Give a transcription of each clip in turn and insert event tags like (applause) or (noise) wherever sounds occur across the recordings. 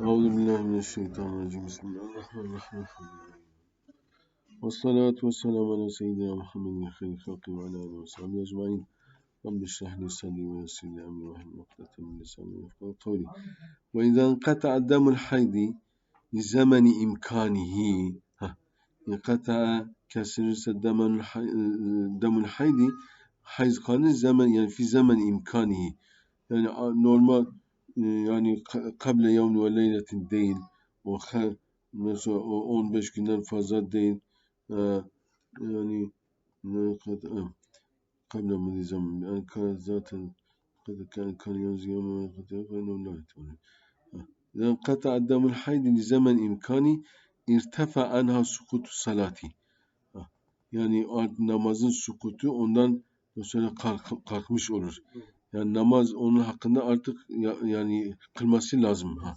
أعوذ بالله من الشيطان الرجيم. بسم الله الرحمن الرحيم. والصلاة والسلام على سيدنا محمد خير الخلق وعلى آله وصحبه أجمعين. رب اشرح لي صدري ويسر لي أمري واحلل عقدة من لساني يفقهوا قولي. وإذا انقطع الدم الحيض لزمن إمكانه انقطع kesilirse damen damul haydi hayz kanı zaman yani fi zaman imkanihi yani normal Ee, yani kable yevmi ve leyletin deyin. O mesela o 15 günden fazla deyin. Ee, yani ne kadar kable mi diyeceğim? Yani zaten kadar kan yevmi ve kadar ve la etmeli. Yani kata addamul haydi zaman imkani irtefa anha sukutu salati. Yani namazın sukutu ondan mesela kalk, kalkmış olur. Yani namaz onun hakkında artık yani kılması lazım. Ha.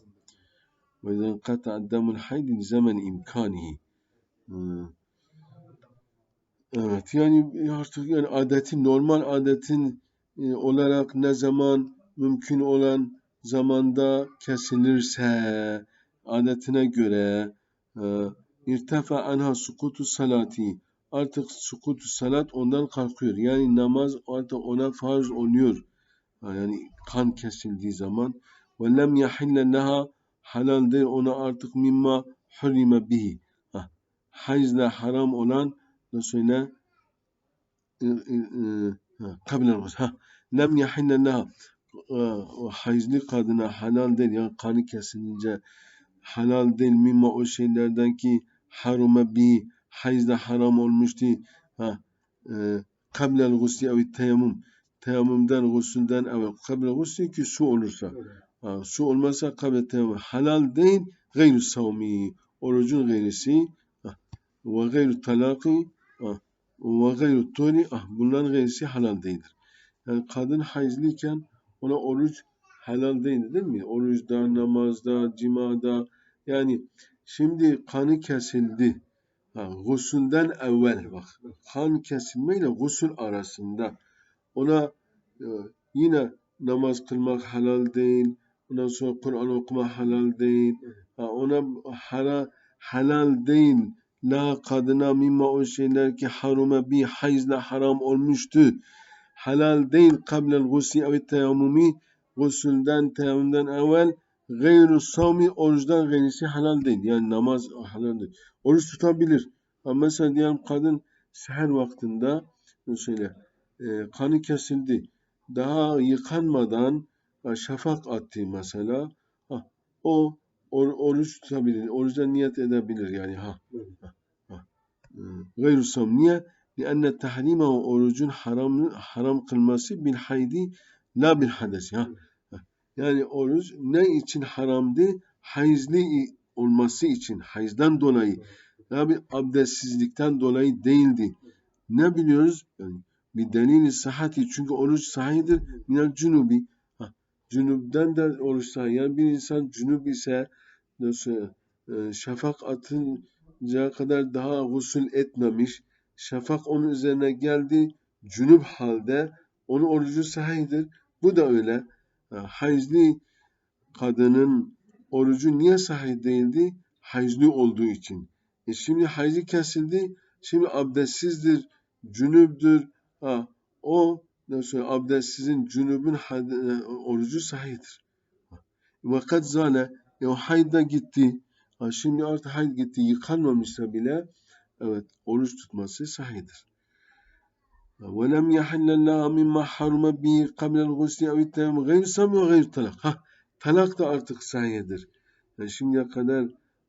Ve izen kata damul haydi zaman imkanihi. Evet yani artık yani adetin normal adetin e, olarak ne zaman mümkün olan zamanda kesilirse adetine göre e, irtefa anha sukutu salati artık sukutu salat ondan kalkıyor. Yani namaz artık ona farz oluyor. Yani kan kesildiği zaman ve lem yahille leha halal değil ona artık mimma hurime bihi. Hayzle haram olan da söyle kablen ha lem yahille leha hayızlı kadına halal değil yani kanı kesilince halal değil mimma o şeylerden ki harume bihi hayızda haram olmuştu. Ha, e, kablel gusli ev teyemmüm. Teyemmümden, gusülden evvel. Kablel gusli ki su olursa. Ha, su olmazsa kable teyemmüm. Halal değil, gayrü savmi. Orucun gayrisi. Ve gayrü talaki. Ve gayrü tuni. Bunların gayrisi halal değildir. Yani kadın hayızlıyken ona oruç halal değil değil mi? Oruçda, namazda, cimada. Yani şimdi kanı kesildi. Ha, gusülden evvel bak. Kan kesilme ile gusül arasında ona e, yine namaz kılmak halal değil. Ondan sonra Kur'an okuma halal değil. Ona hala, halal değil. La kadına mimma o şeyler ki harume bir hayızla haram olmuştu. Halal değil kablel gusli ev teyammumi gusülden teyammümden evvel gayru savmi oruçtan gayrisi halal değil. Yani namaz halal değil. Oruç tutabilir. Ama mesela diyelim kadın seher vaktinde şöyle e, kanı kesildi. Daha yıkanmadan şafak attı mesela. Ha, o or, oruç tutabilir. Oruçta niyet edebilir yani. Ha. Gayru sam. Niye? لأن تحريمه orucun haram haram kılması bil haydi la bil hadesi. Ha. Yani oruç ne için haramdı? Hayızlı olması için, hayızdan dolayı Tabi abdestsizlikten dolayı değildi. Ne biliyoruz? Yani bir delili sahati çünkü oruç sahidir minel cunubi. Ha, cünüpten de oruç sahih. Yani bir insan cünüp ise nasıl e, şafak atınca kadar daha gusül etmemiş. Şafak onun üzerine geldi. Cünüp halde onun orucu sahidir. Bu da öyle. Hayızlı kadının orucu niye sahih değildi? Hayızlı olduğu için. E şimdi hayzi kesildi. Şimdi abdestsizdir, cünübdür. Ha, o nasıl abdestsizin cünübün e, orucu sahihtir. Vakat zale e o hayd da gitti. Ha, şimdi artık hayd gitti. Yıkanmamışsa bile evet oruç tutması sahihdir. وَلَمْ يَحِلَّ اللّٰهَ مِمَّا حَرُمَ بِهِ قَبْلَ الْغُسْلِ اَوْ التَّيَمُّ غَيْرِ سَمِ وَغَيْرِ talak. Ha, talak da artık sahiyedir. Yani şimdiye kadar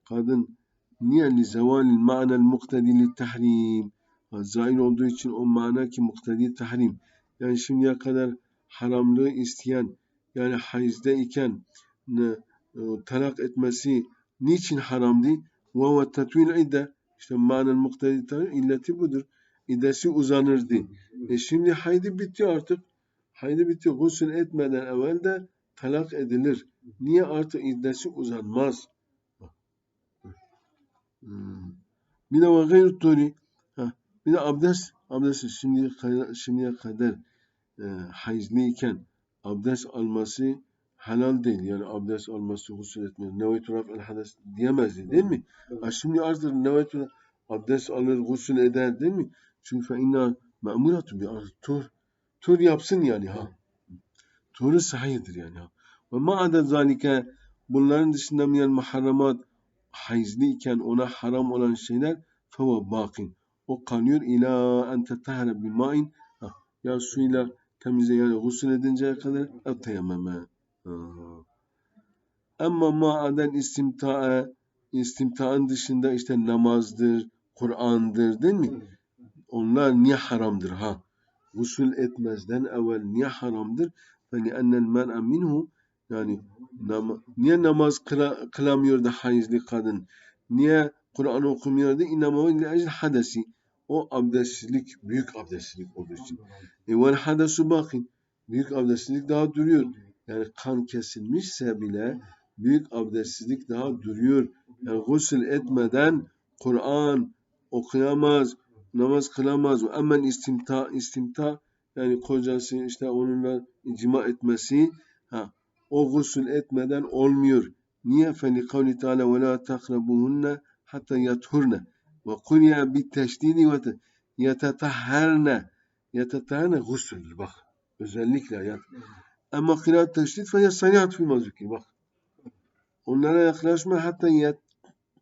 kadın Niye li zevalil ma'nel muktedi tahrim. Zail olduğu için o mana ki muktedi tahrim. Yani şimdiye kadar haramlığı isteyen yani hayızda iken ne, e, talak etmesi niçin haramdı? Ve ve tetvil idde işte manel muktedi tahrim illeti budur. İddesi uzanırdı. E şimdi haydi bitti artık. Haydi bitti. Gusül etmeden evvel de talak edilir. Niye artık iddesi uzanmaz? Hmm. Bir de ve gayr. Bir de abdest. Abdest şimdiye şimdiye kadar e, hayızlıyken abdest alması helal değil. Yani abdest alması, gusül etmesi, nevaytu raf'el hades diyemezdi değil mi? Ha, şimdi artık nevaytu abdest alır, gusül eder değil mi? Çünkü fe inna me'muratun bir artık tur, tur yapsın yani ha. Turu sahihdir yani ha. Ve ma adet zalike bunların dışında minel muharramat hayızlı iken ona haram olan şeyler feva bakin O kalıyor ila en tetahara bil ma'in ha, ya suyla temizle yani gusül edinceye kadar ev teyemmeme. Ha. Ama ma adel istimta'a istimta'ın dışında işte namazdır, Kur'an'dır değil mi? Onlar niye haramdır ha? Gusül etmezden evvel niye haramdır? فَلِأَنَّ الْمَرْءَ minhu yani nam niye namaz kıla, kılamıyor da hayızlı kadın? Niye Kur'an okumuyor da inama ile ecel hadesi. O abdestsizlik, büyük abdestsizlik olduğu için. E vel hadesu bakin. Büyük abdestsizlik daha duruyor. Yani kan kesilmişse bile büyük abdestsizlik daha duruyor. Yani gusül etmeden Kur'an okuyamaz, namaz kılamaz. Ama istimta, istimta yani kocası işte onunla cima etmesi ha, o gusül etmeden olmuyor. Niye? Feli kavli teala ve la hatta yathurne ve kulya bi teşdidi ve yetetahharne yetetahharne gusül. Bak özellikle hayat. Ama kıraat teşdid fe yasanihat fi mazukir. Bak. Onlara yaklaşma hatta yet,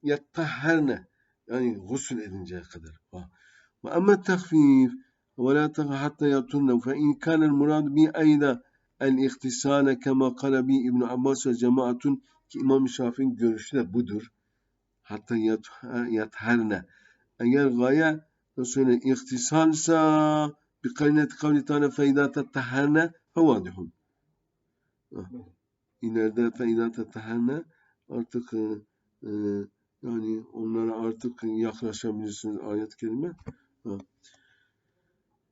yettahharne. Yani gusül edinceye kadar. Bak. Ve ama takfif ve la taqa hatta yatunne fe in kanel murad bi ayda el ihtisale kema kale bi İbn Abbas ve cemaatun ki İmam Şafii'nin görüşü de budur. Hatta yatherne. Eğer gaye nasıl ihtisalsa bir kaynet kavli tane feydata taherne fevadihun. İleride feydata taherne artık e, e, yani onlara artık yaklaşabilirsiniz ayet kelime.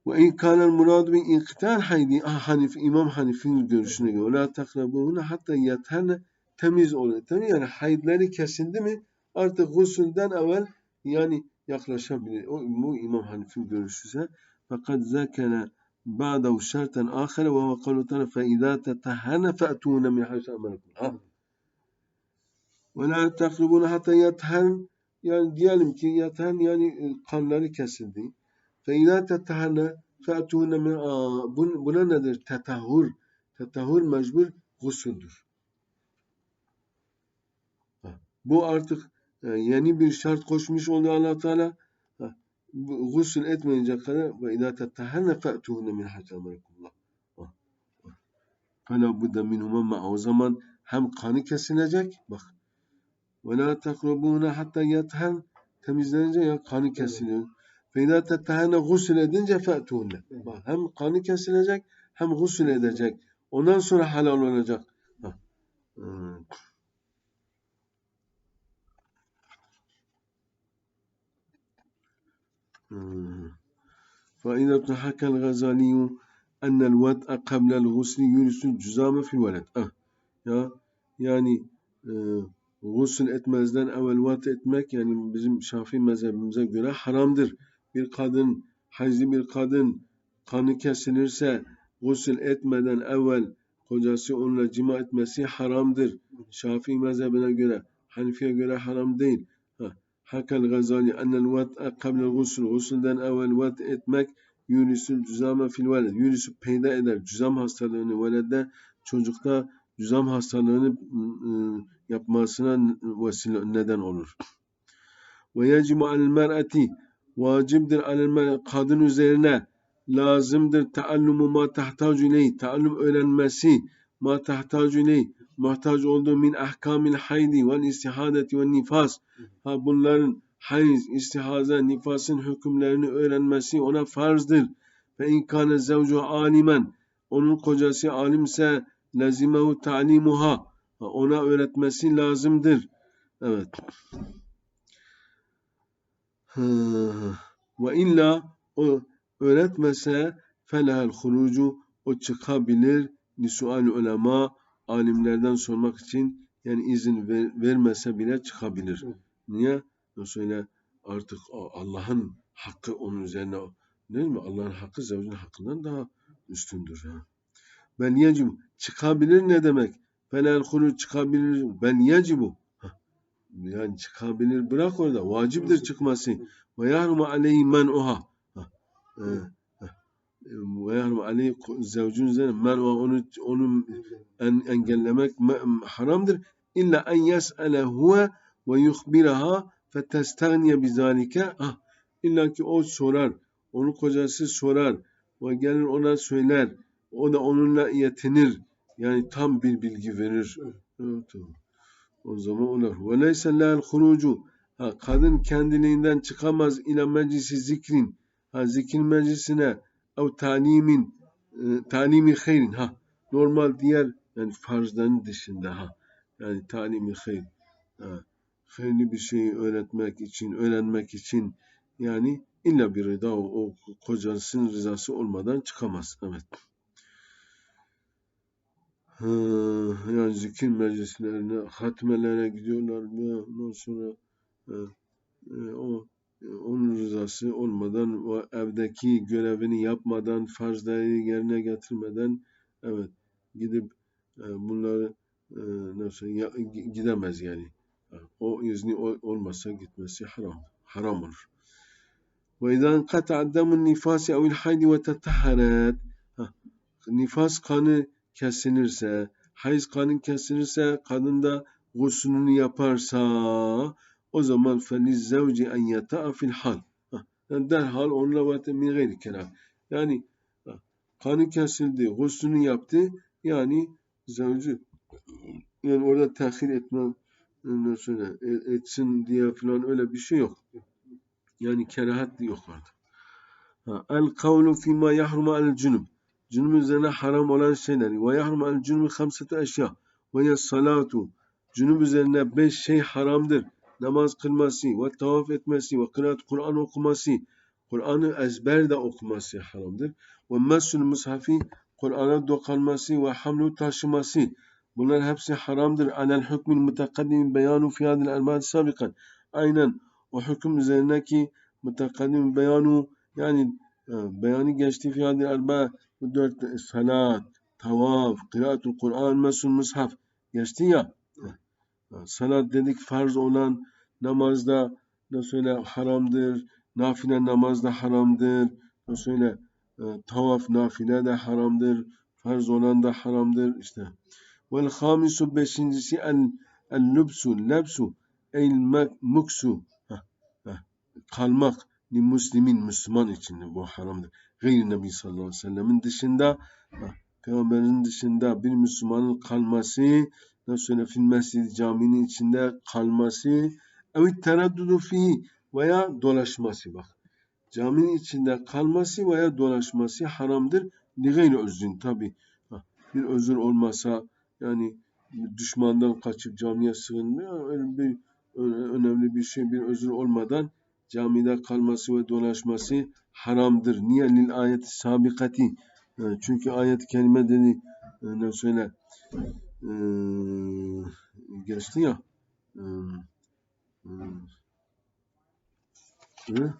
Ve in kânel muradu bin inkıtal haydi ah, Hanif, İmam Hanif'in görüşüne göre la takrabuhuna hatta yaterne temiz oluyor. Temiz yani haydları kesildi mi artık gusülden evvel yani yaklaşabilir. O, bu İmam Hanif'in görüşüse. Fakat zekere ba'dahu şerten ahire ve ve kavlu tane fe idâ tetehene fe'tûne min hayşe emelekum. Ve la tekribûne hatta yethen yani diyelim ki yeten yani e, kanları kesildi. Fe idâ tetehene fe'tûne min buna nedir? Tetahhur. Tetahhur mecbur gusüldür. Bu artık ee, yeni bir şart koşmuş oluyor allah Teala. Gusül etmeyecek kadar ve idâ tettehenne fe'tuhune min hatta melekullah. Fela budda minhuma O zaman hem kanı kesilecek. Bak. Ve la takrabûne hatta yathen. Temizlenince ya kanı kesiliyor. Ve idâ tettehenne gusül edince fe'tuhune. Bak hem kanı kesilecek hem gusül edecek. Ondan sonra halal olacak. Ha. Hmm. فإذا حكى الغزالي أن الوطء قبل الغسل يورث الجزام في الولد. Ah. Ya yani e, gusül etmezden evvel vat etmek yani bizim Şafii mezhebimize göre haramdır bir kadın, hayızlı bir kadın kanı kesilirse gusül etmeden evvel kocası onunla cima etmesi haramdır. Şafii mezhebine göre, Hanifi'ye göre haram değil. Hakal Gazali ennel vat'a kablel gusül. Gusülden evvel vat etmek yürüsül cüzame fil veled. Yürüsü peyda eder. Cüzam hastalığını velede çocukta cüzam hastalığını ıı, yapmasına vesile neden olur. Ve yecimu al mer'ati vacibdir alel kadın üzerine lazımdır taallumu ma tahtacu ileyh taallum öğrenmesi ma tahtacu ileyh muhtaç olduğu min ahkamil haydi ve istihadeti ve nifas ha bunların hayz, istihaza, nifasın hükümlerini öğrenmesi ona farzdır. Ve inkâne zevcu alimen onun kocası alimse lazimehu ta'limuha ona öğretmesi lazımdır. Evet. Ve illa o öğretmese felahel hurucu o çıkabilir li sual ulema alimlerden sormak için yani izin ver, vermese bile çıkabilir. Niye? Mesela artık Allah'ın hakkı onun üzerine değil mi? Allah'ın hakkı zevcin hakkından daha üstündür. Ha. Bel yecim çıkabilir ne demek? Felel hulu çıkabilir. Ben yecibu. Yani çıkabilir. Bırak orada. Vaciptir çıkması. Ve yahrumu aleyhi men'uha. Hah. Ee, Ve yahrumu aleyhi zevcun üzerine men'uha. Onu, onu en, engellemek me- haramdır. İlla en yes'ele huve ve yuhbiraha fetestagniye bizalike. Ah, İlla ki o sorar. Onu kocası sorar. Ve gelir ona söyler. O da onunla yetinir. Yani tam bir bilgi verir. Evet. O zaman olur. Ve leyse lehel hurucu. Ha, kadın kendiliğinden çıkamaz ile meclisi zikrin. Ha, zikir meclisine ev talimin e, talimi hayrin. Ha, normal diğer yani farzların dışında ha. Yani talimi hayr. Ha, hayırlı bir şeyi öğretmek için, öğrenmek için yani illa bir rıda o, o kocasının rızası olmadan çıkamaz. Evet. Ha, yani zikir meclislerine, hatmelere gidiyorlar? Ondan sonra e, e, o onun rızası olmadan o evdeki görevini yapmadan farzları yerine getirmeden evet gidip e, bunları e, nasıl ya, gidemez yani. O izni olmasa gitmesi haram. Haram olur. Ve izan kat'a damun nifasi evil haydi ve tetaharet. Nifas kanı kesinirse, hayız kanı kesinirse, kadın da gusülünü yaparsa o zaman feliz zevci en yata'a fil hal. Ha, Yani derhal onunla vate min gayri kelam. Yani kanı kesildi, guslünü yaptı. Yani zevci yani orada tehir etmem ondan sonra e- etsin diye falan öyle bir şey yok. Yani kerahat yok. Ha, El kavlu fîmâ yahrumu al cünüb. Cünüb üzerine haram olan şeyler. Ve yahrumu al cünüb hamsete eşya. Ve ye salatu. Cünüb üzerine beş şey haramdır. Namaz kılması, ve tavaf etmesi, ve kıraat Kur'an okuması. Kur'an'ı ezberde okuması haramdır. Ve mesul mushafi, Kur'an'a dokunması ve hamlu taşıması. Bunlar hepsi haramdır. Alel hükmün mutakaddimin beyanu fi hadil elbâd sabikan. Aynen o hüküm üzerindeki mutakaddim beyanu yani e, beyanı geçti fi hadil elbâ bu dört salat, tavaf, kıraatul Kur'an, mesul mushaf geçti ya. Salat dedik farz olan namazda nasıl öyle haramdır. Nafile namaz da haramdır. Nasıl öyle e, tavaf nafile de haramdır. Farz olan da haramdır. işte. Vel hamisu beşincisi el, el lübsu, lebsu, el muksu. Kalmak li muslimin, Müslüman için bu haramdır. Gayri Nebi sallallahu aleyhi ve sellemin dışında, Peygamberin dışında bir Müslümanın kalması, nasıl söyle fil mescid caminin içinde kalması, evet teraddudu fihi veya dolaşması bak. Caminin içinde kalması veya dolaşması haramdır. Li gayri özrün tabi. Bir özür olmasa yani düşmandan kaçıp camiye sığınmıyor. Öyle bir önemli bir şey bir özür olmadan camide kalması ve dolaşması haramdır. Niye? Lil ayeti sabikati. Çünkü ayet kelime dedi e, ne söyle Ehm, الجلسطية ehm, ehm, eh?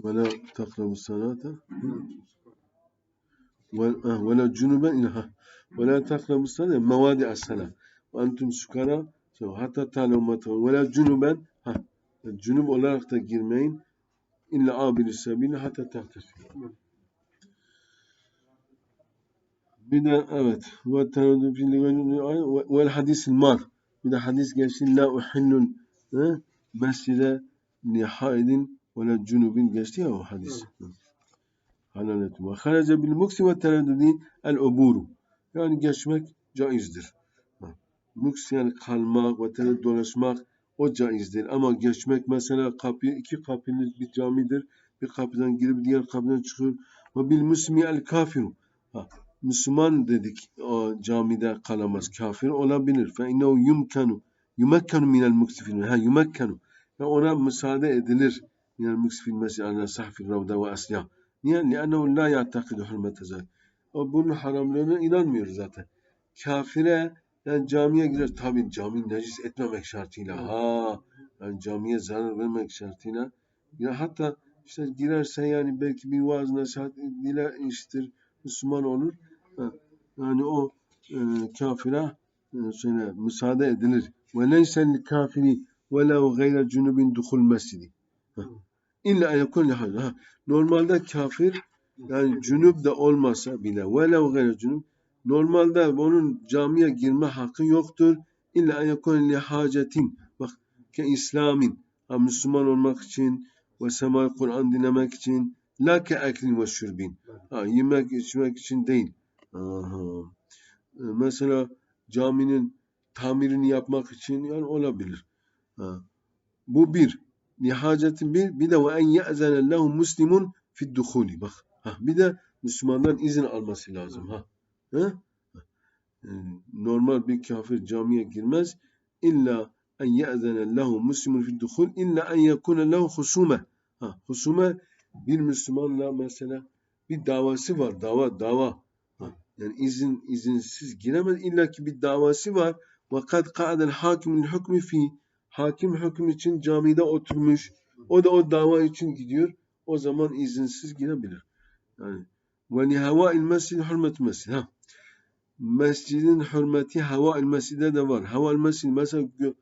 ولا تقرب الصلاة. ولا إنها آه. ولا تقرب الصلاة موادع الصلاة. وأنتم سكارى حتى تعلموا ولا جنبا آه. Cünüp olarak da girmeyin illa abili sebili hatta tahtasın. Bir de evet ve tereddü fil ve hadis mar. Bir de hadis geçti la uhillul eh, mescide li haidin ve la cunubin geçti ya o hadis. Halalet ve haraca bil muksi ve tereddüdi el uburu. Yani geçmek caizdir. Muks yani kalmak ve tereddüt dolaşmak o caizdir. Ama geçmek mesela kapı, iki kapının bir camidir. Bir kapıdan girip diğer kapıdan çıkıyor. Ve bil müsmi el kafiru. Ha, Müslüman dedik o camide kalamaz. Kafir olabilir. Fe innehu yumkanu. Yumekkanu minel muksifin. Ha yumekkanu. Ve ona müsaade edilir. Minel muksifin mesih ala sahfil ravda ve asliha. Niye? Liannehu la ya'takidu hürmete zâlik. O bunun haramlığına inanmıyor zaten. Kafire yani camiye girer. Tabi cami necis etmemek şartıyla. Ha yani camiye zarar vermek şartıyla Ya hatta işte girerse yani belki bir vaaz nasihat dile işitir, Müslüman olur. Yani o e, kafire e, şöyle müsaade edilir. Ve leyse kafiri ve lev gayre cunubin duhul mescidi. İlla yekun. Normalde kafir yani cünüp de olmasa bile ve lev gayre cünüp normalde onun camiye girme hakkı yoktur. İlla yekun lihacetin. Bak ki İslam'in Müslüman olmak için ve semai Kur'an dinlemek için la ke eklin ve şürbin. Ha, yemek içmek için değil. Aha. E, Mesela caminin tamirini yapmak için yani olabilir. Ha. Bu bir. Nihacetin bir. Bir de ve en ye'zene lehu muslimun fid duhuli. Bak. Ha. Bir de Müslümandan izin alması lazım. Ha. Ha? E, Normal bir kafir camiye girmez. İlla en ye'zene lehu muslimun fid duhul illa en yekune lehu husume. Ha. Husume bir Müslümanla mesela bir davası var. Dava, dava. Ha. Yani izin izinsiz giremez. İlla ki bir davası var. Ve kad ka'del hakimul hükmü fi hakim hüküm için camide oturmuş. O da o dava için gidiyor. O zaman izinsiz girebilir. Yani ve li hava'il mescid hürmet mescid. Ha. Mescidin hürmeti hava'il mescide de var. Hava'il mescid mesela gö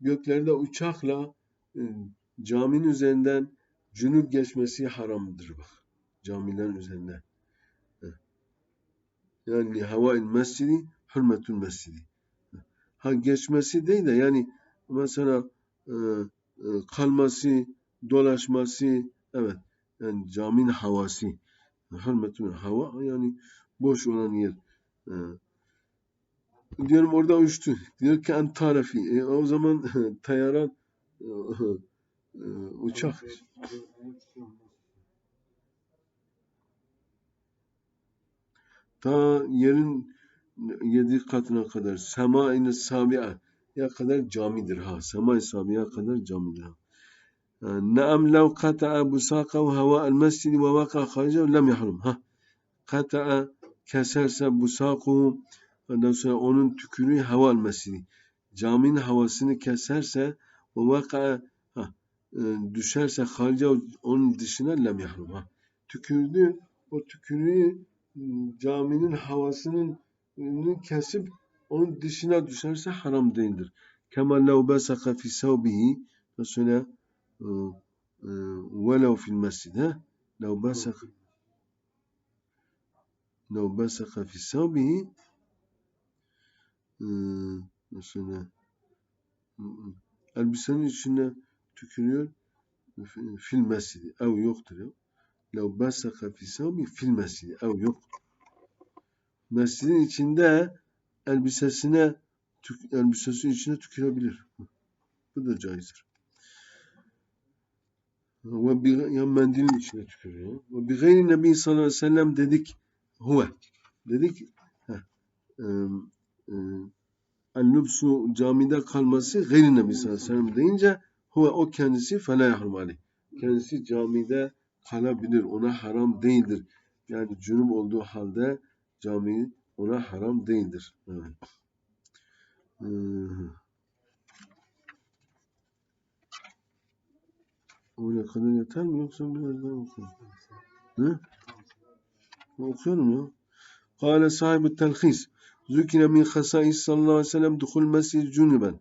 göklerde uçakla e, caminin üzerinden cünüp geçmesi haramdır bak. Camilerin üzerinde. Ha. Yani hava'il mescidi hürmetül mescidi. Ha geçmesi değil de yani mesela e, e, kalması, dolaşması, evet. Yani caminin havası. Hürmetül hava yani boş olan yer. E, diyorum orada uçtu. Diyor ki en tarifi. E, o zaman (laughs) tayaran e, e, uçak. Ta yerin yedi katına kadar sema ine sabi'a ya kadar camidir ha. Sema-i sabi'a kadar camidir ha. Kata'a busaqahu hava el mescidi ve vaka harice lem yahrum. Ha. Kata'a keserse busaquhu ondan sonra onun tükürüğü hava mescidi. Caminin havasını keserse ve vaka ha, e, düşerse harice onun dışına lem yahrum. Ha. Tükürdü o tükürüğü caminin havasının ını kesip onun dışına düşerse haram değildir. Kema lev besaka fi sevbihi mesela e, e, velev fil mescid ha lev besaka lev besaka fi sevbihi e, mesela elbisenin içine tükürüyor fil mescidi ev yoktur ya. Lev besaka fi sevbihi fil mescidi ev yok mescidin içinde elbisesine elbisesinin içine tükürebilir. Bu da caizdir. Ve bir ya mendilin içine tükürüyor. Ve bir gayri Nebi sallallahu aleyhi ve sellem dedik huve. Dedik el-lübsu camide kalması gayri Nebi sallallahu aleyhi ve sellem deyince huve o kendisi fela yahrum. Kendisi camide kalabilir. Ona haram değildir. Yani cünüp olduğu halde cami ona haram değildir. Evet. Hmm. Oraya kadar yeter mi yoksa biraz daha okuyayım? Ne? Okuyorum ya. Kale sahibi telhis. Zükine min hasais sallallahu aleyhi ve sellem duhul mescid cünüben.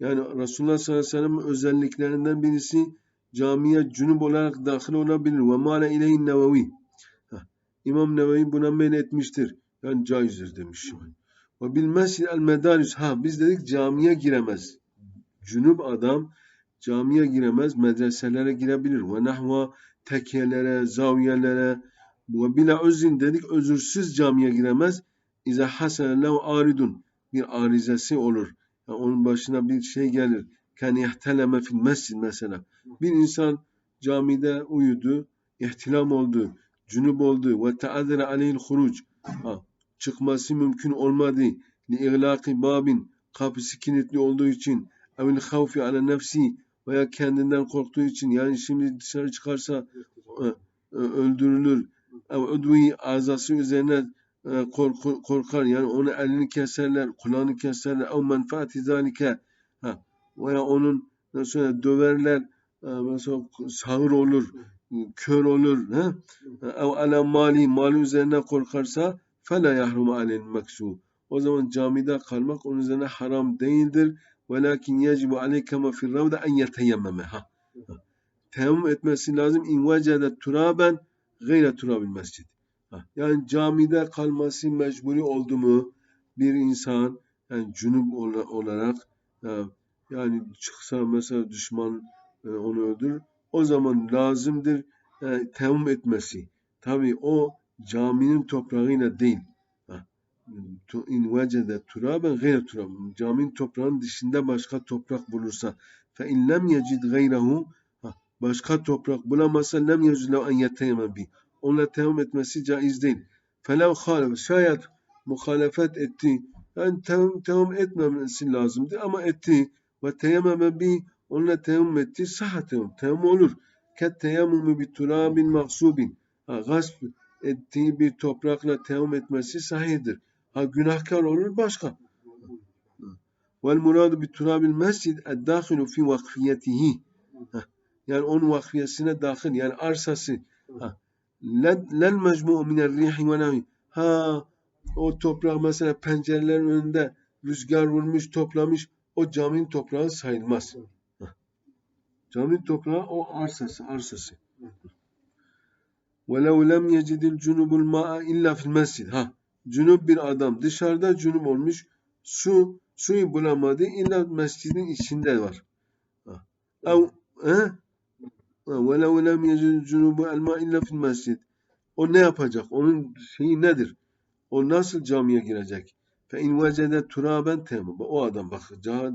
Yani Resulullah sallallahu aleyhi ve sellem özelliklerinden birisi camiye cünüp olarak dahil olabilir. Ve mâle ileyhin nevevi. İmam Nevevi buna men etmiştir. Yani caizdir demiş. Ve bil mescid el medaris. Ha biz dedik camiye giremez. Cünüp adam camiye giremez, medreselere girebilir. Ve nahva tekiyelere, zaviyelere ve bila özün dedik özürsüz camiye giremez. İza hasene lev aridun bir arizesi olur. Yani onun başına bir şey gelir. Kan yehteleme fil mescid mesela. Bir insan camide uyudu, ihtilam oldu, cünüp oldu ve teazzere aleyhil huruc. Ha, çıkması mümkün olmadı. Li iglaqi babin kapısı kilitli olduğu için evil havfi ala nefsi veya kendinden korktuğu için yani şimdi dışarı çıkarsa e, e, öldürülür. Ev udvi azası üzerine e, kork- korkar yani onu elini keserler, kulağını keserler. Ev menfaati zalike veya onun söyleyeyim, döverler e, mesela sağır olur, kör olur, ev ala mali, mali üzerine korkarsa fela yahrumu alel meksu. O zaman camide kalmak onun üzerine haram değildir. Velakin yecibu aleyke ma fil ravda en yeteyemmeme. Ha. Teyemmüm etmesi lazım. İn vecede turaben gayre turabil mescid. Yani camide kalması mecburi oldu mu bir insan yani cünüp olarak e, yani çıksa mesela düşman e, onu öldürür. O zaman lazımdır e, teyemmüm etmesi. Tabi o caminin toprağıyla değil. İn vecede turaben gayre turab. Caminin toprağının dışında başka toprak bulursa. Fe in lem yecid gayrehu başka toprak bulamazsa lem yecid lev en yeteyeme bi. Onunla teyemmüm etmesi caiz değil. Felev halef şayet muhalefet etti. Yani teyemmüm, teyemmüm etmemesi lazımdı ama etti. Ve teyemmeme bi onunla teyemmüm etti. Sahha teyemmüm. Teyemmüm olur. Ket teyemmümü bi turabin maksubin. Ha, gasp ettiği bir toprakla teyemmüm etmesi sahihdir. Ha günahkar olur başka. Vel muradu bi turabil mescid eddahilu fi vakfiyetihi. Yani onun vakfiyesine dahil yani arsası. Lel mecmu'u minel rihi ve nahi. Ha o toprak mesela pencerelerin önünde rüzgar vurmuş toplamış o caminin toprağı sayılmaz. Caminin toprağı o arsası arsası. وَلَوْ لَمْ يَجِدِ الْجُنُبُ الْمَاءَ اِلَّا فِي الْمَسْجِدِ Ha, cünüp bir adam dışarıda cünüp olmuş, su suyu bulamadı, illa mescidin içinde var. Ha. Ev, he? وَلَوْ لَمْ يَجِدِ الْجُنُبُ الْمَاءَ اِلَّا فِي الْمَسْجِدِ O ne yapacak? Onun şeyi nedir? O nasıl camiye girecek? Fe in vecede turaben temmüm. O adam bak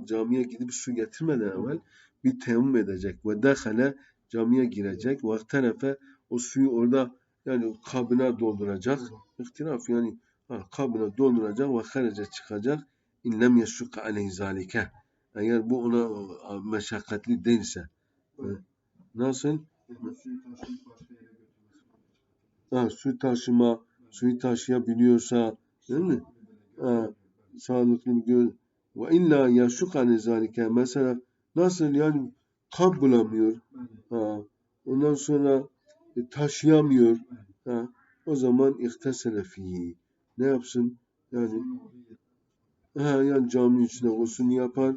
camiye gidip su getirmeden evvel bir temmüm edecek. Ve dehale camiye girecek. Ve terefe o suyu orada yani kabına dolduracak. İhtilaf yani ha, kabına dolduracak ve harece çıkacak. İnlem yeşukka aleyhi zalike. Eğer bu ona meşakkatli değilse. Nasıl? Ha, su taşıma, suyu taşıyabiliyorsa değil mi? Ha, sağlıklı bir göz. Ve illa yaşuk aleyhi zalike. Mesela nasıl yani kab bulamıyor. Ha, ondan sonra e, taşıyamıyor. Ha, o zaman ihtesele fihi. Ne yapsın? Yani ha, yani cami içine gusül yapar.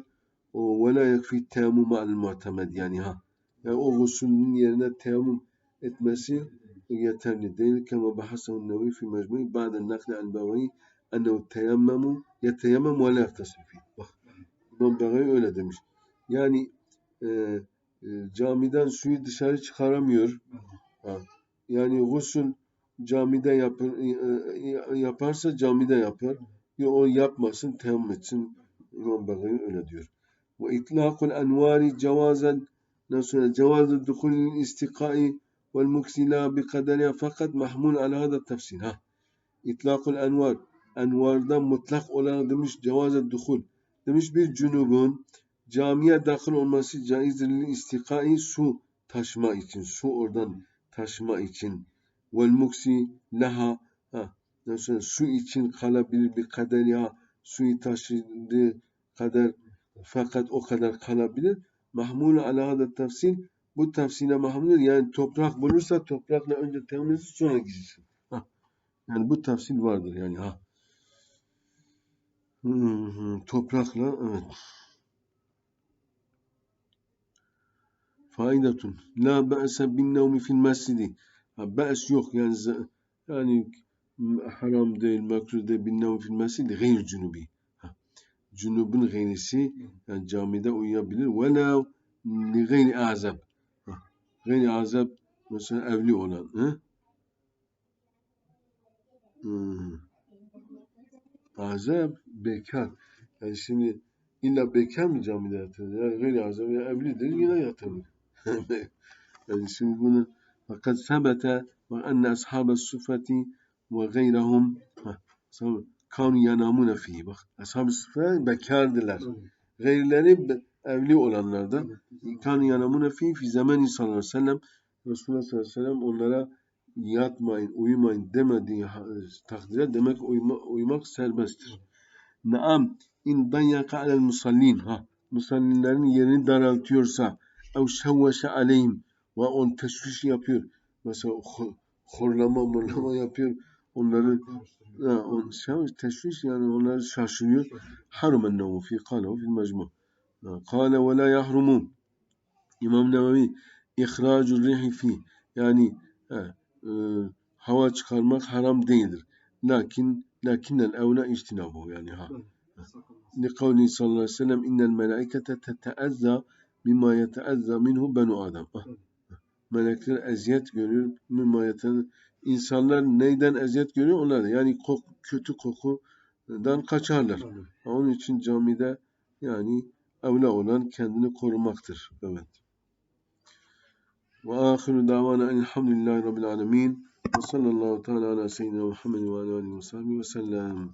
O ve la yekfi teyemmüm al mu'temed yani ha. Yani o gusülün yerine teyemmüm etmesi yeterli değil. Kema bahasahu nevi fi mecmu'i ba'de nakli el-bevi ennehu teyemmemu yeteyemmem ve la yektesil fihi. Bak İmam Begavi öyle demiş. Yani e, e, camiden suyu dışarı çıkaramıyor. Ha. Yani gusül camide yapar, yaparsa camide yapar. Ya o yapmasın, teyemmüm etsin. İmam Begavi öyle diyor. Ve itlaqul envari cevazen nasıl cevazı dukulil istikai vel muksila bi kaderiha fakat mahmul ala hada tefsir. Ha. İtlaqul envar envardan mutlak olarak demiş cevazı dukul. Demiş bir cünubun camiye dahil olması caizdir istikai su taşıma için. Su oradan taşıma için vel muksi laha ha, nasıl su için kalabilir bir kader ya suyu taşıdığı kadar fakat o kadar kalabilir. Mahmul ala hada tefsil bu tefsine mahmul yani toprak bulursa toprakla önce temizlenir sonra gitsin. Yani bu tefsil vardır yani ha. Toprakla evet. Faidatun. La be'se bin nevmi fil mescidi. Be's yok yani yani haram değil, mekruh değil, bin nevmi fil mescidi gayr cunubi. Cunubun gayrisi yani camide uyuyabilir. Ve la gayri azab. Gayri azab mesela evli olan. He? Hmm. Azab bekar. Yani şimdi illa bekar mı camide yatır? Yani gayri azab ya evlidir yine yatabilir. (laughs) yani şimdi bunu ve enne ashabe sufeti ve gayrahum kanu yanamune fihi. Bak ashab-ı sufe bekardılar. Gayrıları evli olanlardan kanu yanamune fihi fi zaman sallallahu aleyhi ve sellem Resulullah sallallahu aleyhi ve sellem onlara yatmayın, uyumayın demediği takdirde demek uyuma, uyumak serbesttir. Naam in danyaka alel musallin ha musallinlerin yerini daraltıyorsa ev şevveşe aleyhim ve on teşviş yapıyor. Mesela ho- horlama morlama yapıyor. Onları ha, on, şevveş, teşviş yani onları şaşırıyor. Harumen nevu fi kalehu fil mecmu. Ha, Kale ve la yahrumun. İmam Nevevi ihracul rihi fi yani ha, e, hava çıkarmak haram değildir. Lakin lakinnel evle içtinabu yani ha. لقوله صلى الله عليه وسلم إن الملائكة تتأذى مما يتأذى منه بنو آدم. Melekler eziyet görüyor. Mimma yete- İnsanlar neyden eziyet görüyor? Onlar. Yani kok, kötü kokudan kaçarlar. Onun için camide yani evla olan kendini korumaktır. Evet. Ve ahiru davana elhamdülillahi rabbil alemin. Ve sallallahu teala ala seyyidina Muhammed ve ala alihi ve sahbihi ve sellem.